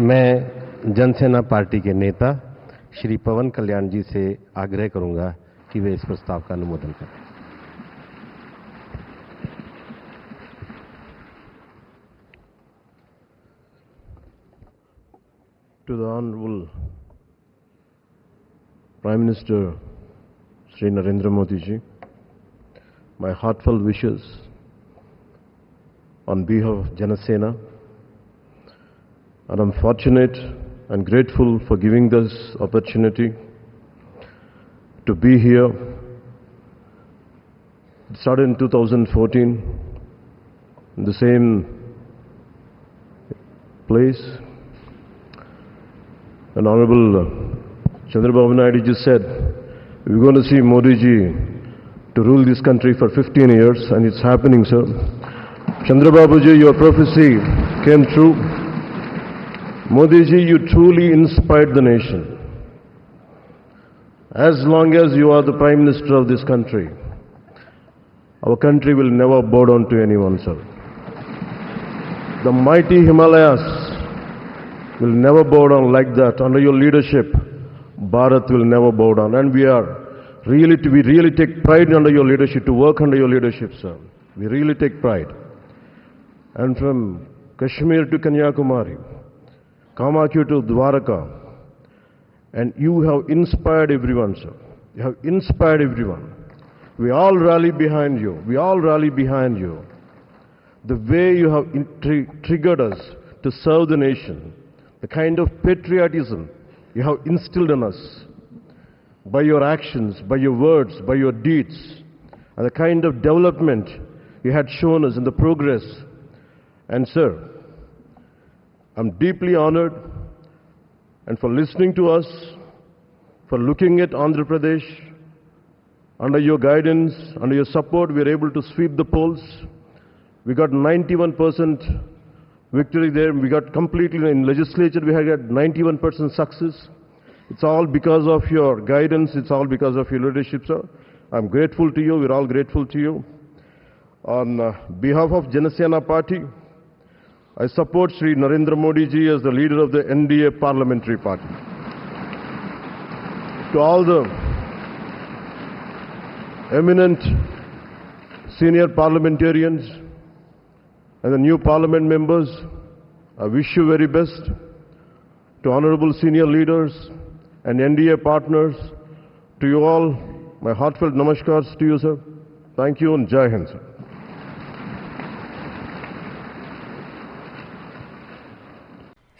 मैं जनसेना पार्टी के नेता श्री पवन कल्याण जी से आग्रह करूँगा कि वे इस प्रस्ताव का अनुमोदन करें। To the honourable prime minister Shri Narendra Modi ji my heartful wishes on behalf Janasena and I'm fortunate and grateful for giving this opportunity to be here. It started in 2014 in the same place. And Honorable Chandrababu Naidu just said, we're going to see Modi ji to rule this country for 15 years, and it's happening, sir. Chandrababu ji, your prophecy came true. Modi ji, you truly inspired the nation. As long as you are the Prime Minister of this country, our country will never bow down to anyone, sir. The mighty Himalayas will never bow down like that. Under your leadership, Bharat will never bow down. And we are really, to, we really take pride under your leadership, to work under your leadership, sir. We really take pride. And from Kashmir to Kanyakumari, Kamakyu to Dwaraka, and you have inspired everyone, sir. You have inspired everyone. We all rally behind you. We all rally behind you. The way you have triggered us to serve the nation, the kind of patriotism you have instilled in us by your actions, by your words, by your deeds, and the kind of development you had shown us in the progress. And, sir, I'm deeply honored and for listening to us, for looking at Andhra Pradesh. Under your guidance, under your support, we are able to sweep the polls. We got 91% victory there. We got completely in legislature, we had got 91% success. It's all because of your guidance. It's all because of your leadership, sir. I'm grateful to you. We're all grateful to you. On uh, behalf of Janasena Party, I support Sri Narendra Modi ji as the leader of the NDA parliamentary party. To all the eminent senior parliamentarians and the new parliament members, I wish you very best. To honorable senior leaders and NDA partners, to you all, my heartfelt namaskars to you, sir. Thank you and Jai Hind, sir.